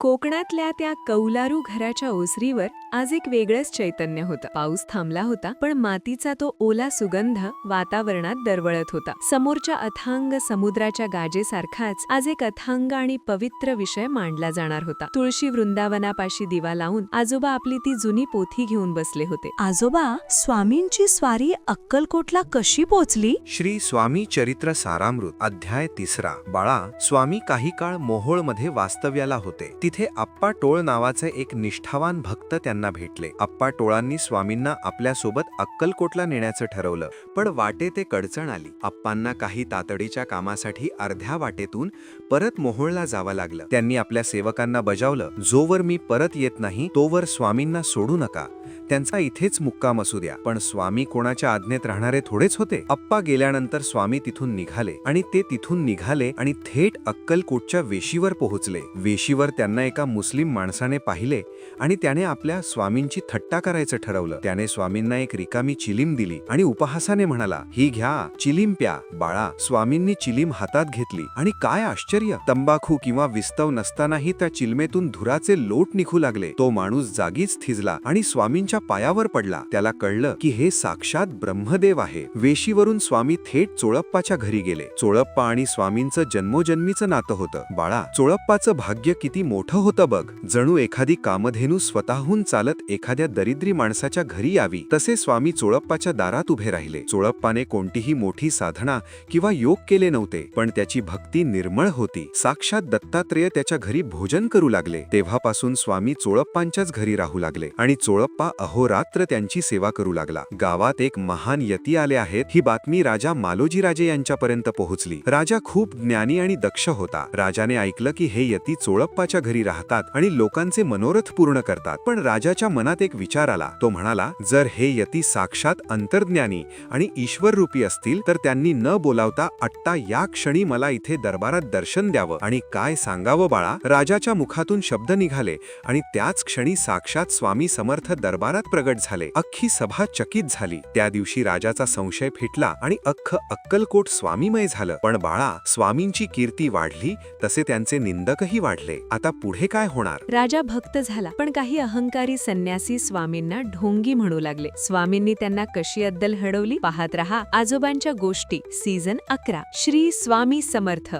कोकणातल्या त्या कौलारू घराच्या ओसरीवर आज एक वेगळंच चैतन्य होतं. पाऊस थांबला होता पण मातीचा तो ओला सुगंध वातावरणात दरवळत होता. समोरच्या अथांग समुद्राच्या गाजेसारखाच आज एक अथांग आणि पवित्र विषय मांडला जाणार होता. तुळशी वृंदावनापाशी दिवा लावून आजोबा आपली ती जुनी पोथी घेऊन बसले होते. आजोबा स्वामींची स्वारी अक्कलकोटला कशी पोचली? श्री स्वामी चरित्र सारामृत अध्याय तिसरा. बाळा स्वामी काही काळ मोहोळमध्ये वास्तव्याला होते. तिथे आप्पा टोळ नावाचे एक निष्ठावान भक्त त्यांना भेटले. आप्पा टोळांनी स्वामींना आपल्यासोबत अक्कलकोटला नेण्याचं ठरवलं. पण वाटे ते कडचण आली. आप्पांना काही तातडीच्या कामासाठी अर्ध्या वाटेतून परत मोहोळला जावं लागलं. त्यांनी आपल्या सेवकांना बजावलं जोवर मी परत येत नाही तोवर स्वामींना सोडू नका. त्यांचा इथेच मुक्काम असू द्या. पण स्वामी कोणाच्या आज्ञेत राहणारे थोडेच होते. अप्पा गेल्यानंतर स्वामी तिथून निघाले आणि ते तिथून निघाले आणि थेट अक्कलकोटच्या वेशीवर पोहोचले. वेशीवर त्यांना एका मुस्लिम माणसाने पाहिले आणि त्याने आपल्या स्वामींची थट्टा करायचं ठरवलं. त्याने स्वामींना एक रिकामी चिलीम दिली आणि उपहासाने म्हणाला ही घ्या चिलीम प्या बाळा. स्वामींनी चिलीम हातात घेतली आणि काय आश्चर्य! तंबाखू किंवा विस्तव नसतानाही त्या चिलमेतून धुराचे लोट निघू लागले. तो माणूस जागीच थिजला आणि स्वामींच्या पायावर पडला. त्याला कळलं की हे साक्षात ब्रह्मदेव आहे. वेशीवरून स्वामी थेट चोळप्पाच्या घरी गेले. चोळप्पा आणि स्वामींचं जन्मोजन्मीचं नातं होतं. बाळा चोळप्पाचं भाग्य किती मोठं होतं बघ. जणू एखादी कामधेनू स्वतःहून चालत एखाद्या दरिद्री माणसाच्या घरी यावी. तसे स्वामी चोळप्पाच्या दारात उभे राहिले. चोळप्पाने कोणतीही मोठी साधना किंवा योग केले नव्हते पण त्याची भक्ती निर्मळ होती. साक्षात दत्तात्रेय त्याच्या घरी भोजन करू लागले. तेव्हापासून स्वामी चोळप्पांच्याच घरी राहू लागले आणि चोळप्पा अहोरात्र त्यांची सेवा करू लागला. गावात एक महान यती आले आहेत. ही बातमी राजा मालोजीराजे यांच्यापर्यंत पोहोचली. राजा खूप ज्ञानी आणि दक्ष होता. राजाने ऐकलं की हे यती चोळप्पाच्या घरी राहतात आणि लोकांचे मनोरथ पूर्ण करतात. पण राजाच्या मनात एक विचार आला. तो म्हणाला जर हे यती साक्षात अंतर्ज्ञानी आणि ईश्वररूपी असतील तर त्यांनी न बोलावता आत्ता या क्षणी मला इथे दरबारात दर्शन द्यावं. आणि काय सांगावं बाळा? राजाच्या मुखातून शब्द निघाले आणि त्याच क्षणी साक्षात स्वामी समर्थ दरबारात प्रगट झाले. अख्खी सभा चकित झाली. त्या दिवशी राजाचा संशय फिटला आणि अख्ख अक्कलकोट स्वामीमय झालं. पण बाळा स्वामींची कीर्ती वाढली तसे त्यांचे निंदकही वाढले. आता पुढे काय होणार? राजा भक्त झाला पण काही अहंकारी संन्यासी स्वामींना ढोंगी म्हणू लागले. स्वामींनी त्यांना कशी अद्दल हडवली? पाहत रहा. आजोबांच्या गोष्टी. सीझन अकरा. श्री स्वामी समर्थ.